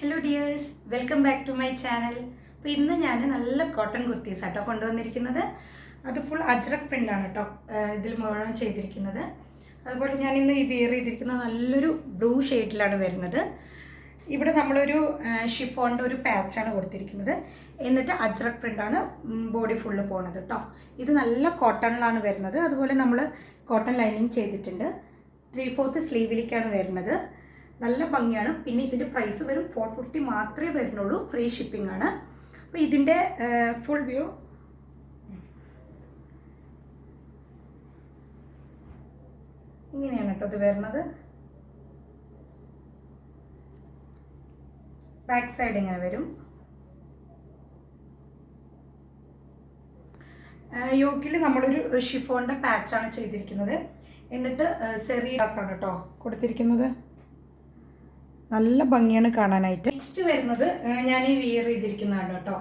Hello dears welcome back to my channel അപ്പോൾ ഇന്ന് ഞാൻ നല്ല കോട്ടൺ കുർത്തീസ് ആട്ടോ കൊണ്ടുവന്നിരിക്കുന്നത്. അത് ഫുൾ അജ്രക് പ്രിന്റ് ആണ് കേട്ടോ ഇതിൽ മുഴുവൻ ചെയ്തിരിക്കുന്നത്. അതുപോലെ ഞാൻ ഇന്ന് ഈ വിയർ ചെയ്തിരിക്കുന്നത് നല്ലൊരു ബ്ലൂ ഷെയ്ഡിലാണ് വരുന്നത്. ഇവിടെ നമ്മളൊരു ഷിഫോണിന്റെ ഒരു പാച്ചാണ് കൊടുത്തിരിക്കുന്നത്. എന്നിട്ട് അജ്രക് പ്രിന്റാണ് ബോഡി ഫുള്ള് പോണത് കേട്ടോ ഇത് നല്ല കോട്ടണിലാണ് വരുന്നത്. അതുപോലെ നമ്മൾ കോട്ടൺ ലൈനിങ് ചെയ്തിട്ടുണ്ട്. ത്രീ ഫോർത്ത് സ്ലീവിലേക്കാണ് വരുന്നത്. നല്ല ഭംഗിയാണ്. പിന്നെ ഇതിന്റെ പ്രൈസ് വരും ഫോർ ഫിഫ്റ്റി മാത്രമേ വരുന്നുള്ളൂ. ഫ്രീ ഷിപ്പിംഗ് ആണ്. അപ്പോൾ ഇതിന്റെ ഫുൾ വ്യൂ ഇങ്ങനെയാണ് കേട്ടോ ഇത് വരുന്നത്. ബാക്ക് സൈഡ് ഇങ്ങനെ വരും. യോഗിൽ നമ്മളൊരു ഷിഫോണിന്റെ പാച്ചാണ് ചെയ്തിരിക്കുന്നത്. എന്നിട്ട് സെറി ആണ് കേട്ടോ കൊടുത്തിരിക്കുന്നത്. നല്ല ഭംഗിയാണ് കാണാനായിട്ട്. നെക്സ്റ്റ് വരുന്നത് ഞാൻ ഈ വിയർ ചെയ്തിരിക്കുന്നതാണ് കേട്ടോ.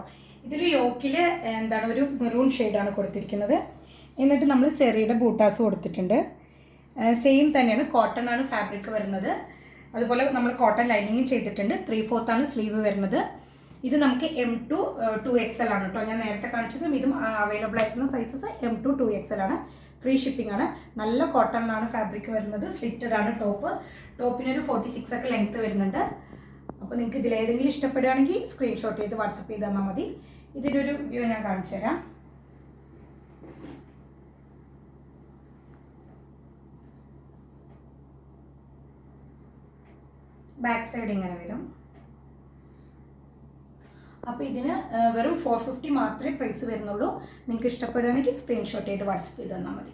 ഇതിൽ യോക്കിൽ എന്താണ് ഒരു മെറൂൺ ഷെയ്ഡാണ് കൊടുത്തിരിക്കുന്നത്. എന്നിട്ട് നമ്മൾ സെറിയുടെ ബൂട്ടാസ് കൊടുത്തിട്ടുണ്ട്. സെയിം തന്നെയാണ് കോട്ടൺ ആണ് ഫാബ്രിക് വരുന്നത്. അതുപോലെ നമ്മൾ കോട്ടൺ ലൈനിങ്ങും ചെയ്തിട്ടുണ്ട്. ത്രീ ആണ് സ്ലീവ് വരുന്നത്. ഇത് നമുക്ക് M to two X L ആണ് കേട്ടോ. ഞാൻ നേരത്തെ കാണിച്ചതും ഇതും അവൈലബിൾ ആയിട്ടുള്ള sizes M to two X L ആണ്. ഫ്രീ ഷിപ്പിംഗ് ആണ്. നല്ല കോട്ടണിലാണ് ഫാബ്രിക് വരുന്നത്. സ്ലിറ്റഡ് ആണ് ടോപ്പ് ടോപ്പിന് ഒരു ഫോർട്ടി സിക്സ് ഒക്കെ ലെങ്ത് വരുന്നുണ്ട്. അപ്പോൾ നിങ്ങൾക്ക് ഇതിൽ ഏതെങ്കിലും ഇഷ്ടപ്പെടുകയാണെങ്കിൽ സ്ക്രീൻഷോട്ട് ചെയ്ത് വാട്സപ്പ് ചെയ്ത് തന്നാൽ മതി. ഇതിന്റെ ഒരു വ്യൂ ഞാൻ കാണിച്ചു തരാം. ബാക്ക് സൈഡ് ഇങ്ങനെ വരും. അപ്പോൾ ഇതിന് വെറും ഫോർ ഫിഫ്റ്റി മാത്രമേ പ്രൈസ് വരുന്നുള്ളൂ. നിങ്ങൾക്ക് ഇഷ്ടപ്പെടുകയാണെങ്കിൽ സ്ക്രീൻഷോട്ട് ചെയ്ത് വാട്സപ്പ് ചെയ്ത് തന്നാൽ മതി.